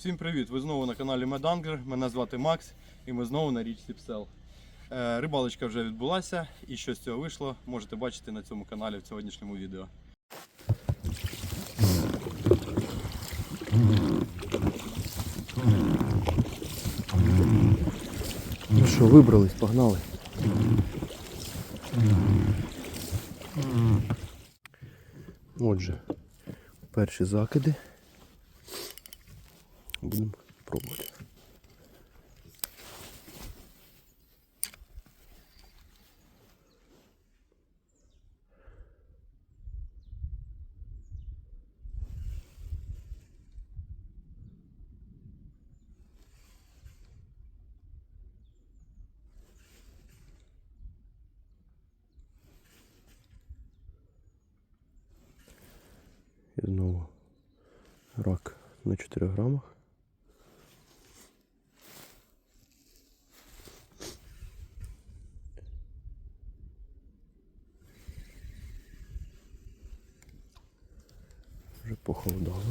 Всім привіт! Ви знову на каналі Медангер. Мене звати Макс і ми знову на річці Псел. Е, Рибалочка вже відбулася і що з цього вийшло, можете бачити на цьому каналі в сьогоднішньому відео. Ну що, вибрались, погнали. Отже, перші закиди. Будемо пробувати. І знову рак на 4 грамах. Вже похолодало.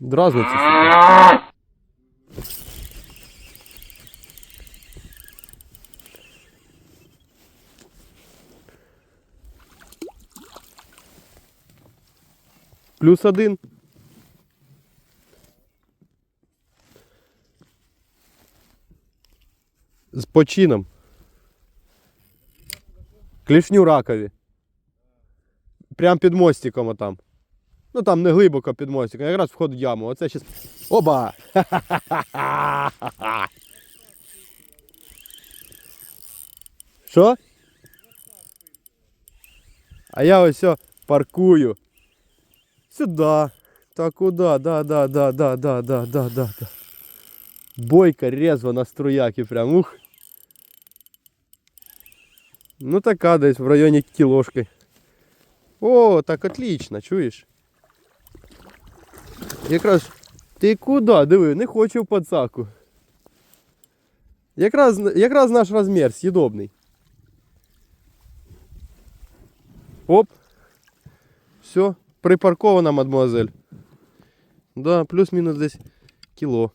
Дразниться. Плюс один. З почином. Клішню ракові. Прям під мостиком отам. Ну там не глибоко під мостиком, якраз вход в яму. Оце щас. Оба! Що? А я ось о паркую. Сюда. Та куди? Да, да, да, да, да, да, да, да, да. Бойка резво на струяки прям. Ух. Ну така десь в районі кілошки. О, так отлично, чуєш? Якраз ти куди? Диви, не хочу в пацаку. Якраз, якраз наш розмір, съедобний. Оп. Все, припаркована, мадемуазель. Да, плюс-мінус десь кіло.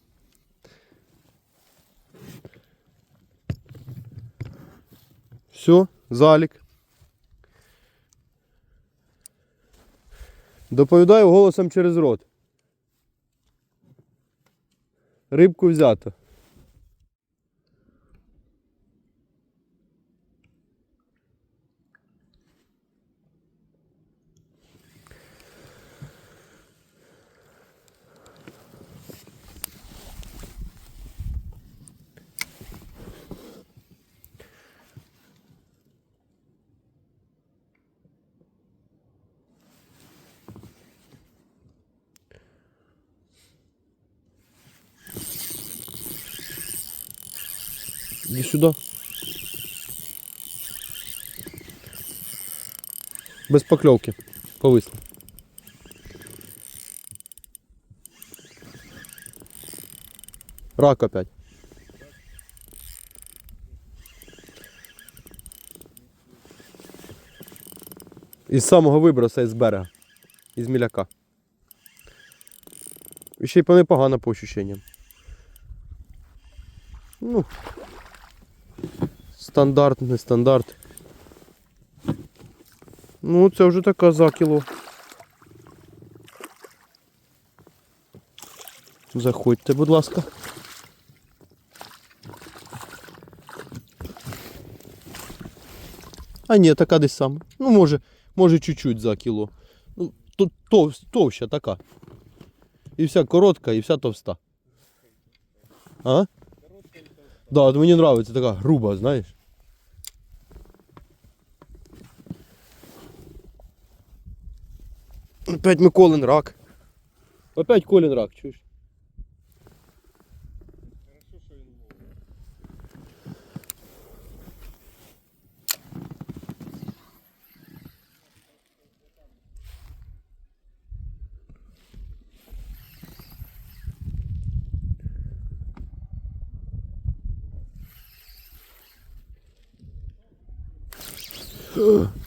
Все, залік. Доповідаю голосом через рот. Рибку взято. Иди сюда. Без поклевки. Повисло. Рак опять. Із самого виброса із берега. Із міляка. І ще й по непогано по ощущенням. Ну, Стандарт, не стандарт. Ну, це вже така за кіло. Заходьте, будь ласка. А ні, така десь сама. Ну, може, може чуть-чуть за кіло. Ну, то, тов, товща така. І вся коротка, і вся товста. А? Да, от мені подобається така груба, знаєш. Опять Миколин рак. Опять Колін рак, чуєш?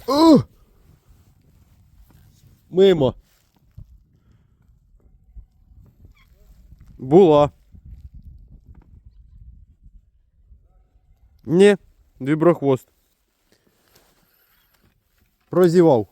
Ух! Мимо. Була. Ні, віброхвост. Прозівав.